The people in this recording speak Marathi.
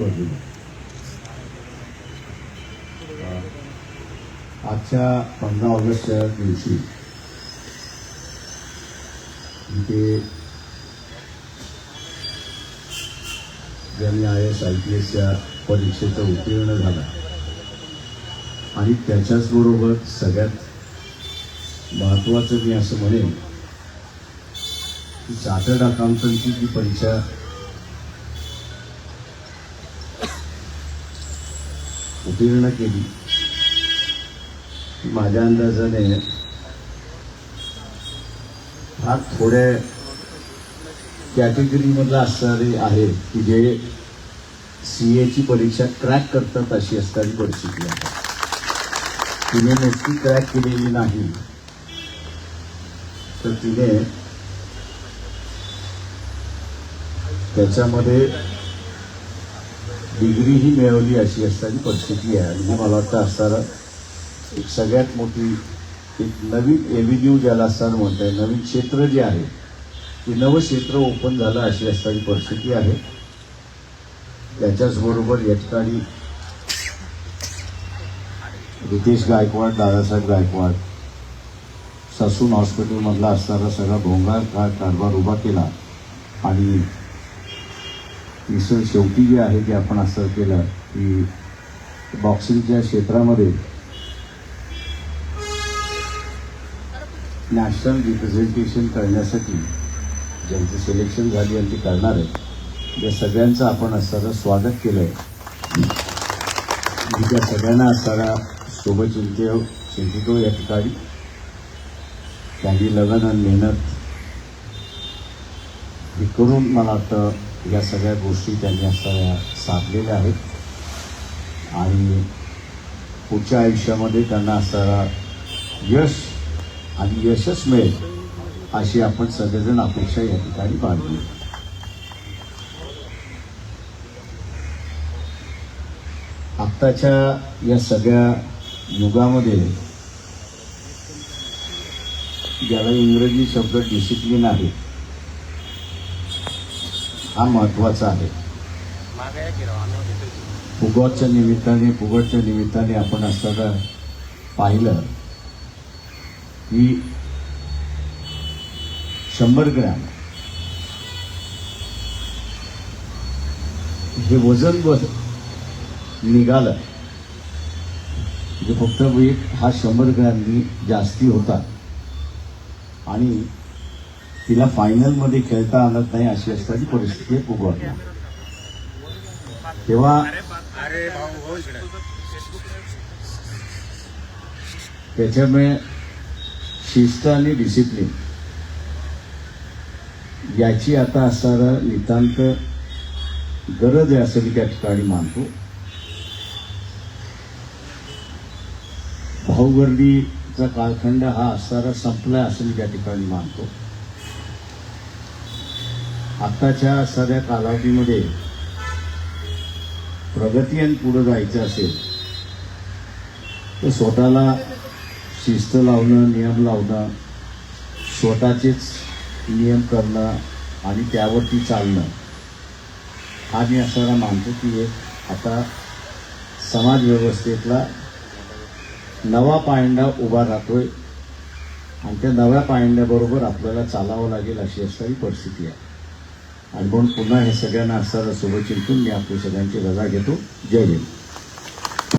बाजूला आजच्या पंधरा ऑगस्टच्या दिवशी इथे ज्यांनी आय एस आय पी एसच्या परीक्षेचा उत्तीर्ण झाला आणि त्याच्याचबरोबर सगळ्यात महत्त्वाचं मी असं म्हणेन की चार्टर्ड अकाउंटंटची जी परीक्षा उत्तीर्ण केली. माझ्या अंदाजाने हा थोड्या कॅटेगरीमधला असणारे आहे की जे सी एची परीक्षा क्रॅक करतात अशी असणारी परिस्थिती आहे. तिने नुसती क्रॅक केलेली नाही. तर तिने त्याच्यामध्ये डिग्री ही मिळवली अशी असणारी परिस्थिती आहे. आणि मला वाटतं असणारं एक सगळ्यात मोठी एक नवीन एव्हेन्यू ज्याला असताना आहे नवीन क्षेत्र जे आहे ते नवं क्षेत्र ओपन झालं अशी असणारी परिस्थिती आहे. त्याच्याचबरोबर या ठिकाणी रितेश गायकवाड दादासाहेब गायकवाड ससून हॉस्पिटलमधला असणारा सगळा भोंगार का कारभार उभा केला. आणि तिसरं शेवटी जे आहे ते आपण असं केलं की बॉक्सिंगच्या क्षेत्रामध्ये नॅशनल रिप्रेझेंटेशन करण्यासाठी ज्यांची सिलेक्शन झाली आणि ती करणार आहे या सगळ्यांचं आपण असणारं स्वागत केलं आहे त्या सगळ्यांना असणारा शुभचिंते चिंतितो या ठिकाणी त्यांनी लगन आणि मेहनत हे करून मला वाटतं या सगळ्या गोष्टी त्यांनी असणाऱ्या साधलेल्या आहेत. आणि पुढच्या आयुष्यामध्ये त्यांना असणारा यश आणि यशच मिळेल अशी आपण सगळेजण अपेक्षा या ठिकाणी बांधली आत्ताच्या या सगळ्या युगामध्ये ज्याला इंग्रजी शब्द डिसिप्लिन आहे हा महत्त्वाचा आहे. फुगवच्या निमित्ताने फुगटच्या निमित्ताने आपण असताना पाहिलं की शंभर ग्रॅम हे वजन बस निघालं म्हणजे फक्त वेट हा शंभर ग्रॅमनी जास्ती होता. आणि तिला फायनलमध्ये खेळता आणत नाही अशी असणारी परिस्थिती फुगॉटला तेव्हा हो त्याच्यामुळे शिस्त आणि डिसिप्लिन याची आता असणारं नितांत गरज आहे असं मी त्या ठिकाणी मानतो. भाऊगर्दीचा कालखंड हा असणारा संपला असं मी त्या ठिकाणी मानतो. आत्ताच्या सध्या कालावधीमध्ये प्रगती आणि पुढं जायचं असेल तर स्वतःला शिस्त लावणं नियम लावणं स्वतःचेच नियम करणं आणि त्यावरती चालणं हा मी असायला मानतो की एक आता समाज व्यवस्थेतला नवा पायंडा उभा राहतोय आणि त्या नव्या पायंड्याबरोबर आपल्याला चालावं लागेल अशी असणारी परिस्थिती आहे. आणि म्हणून पुन्हा हे सगळ्यांना असणारं शुभचिंतून मी आपल्या सगळ्यांची रजा घेतो. जय हिंद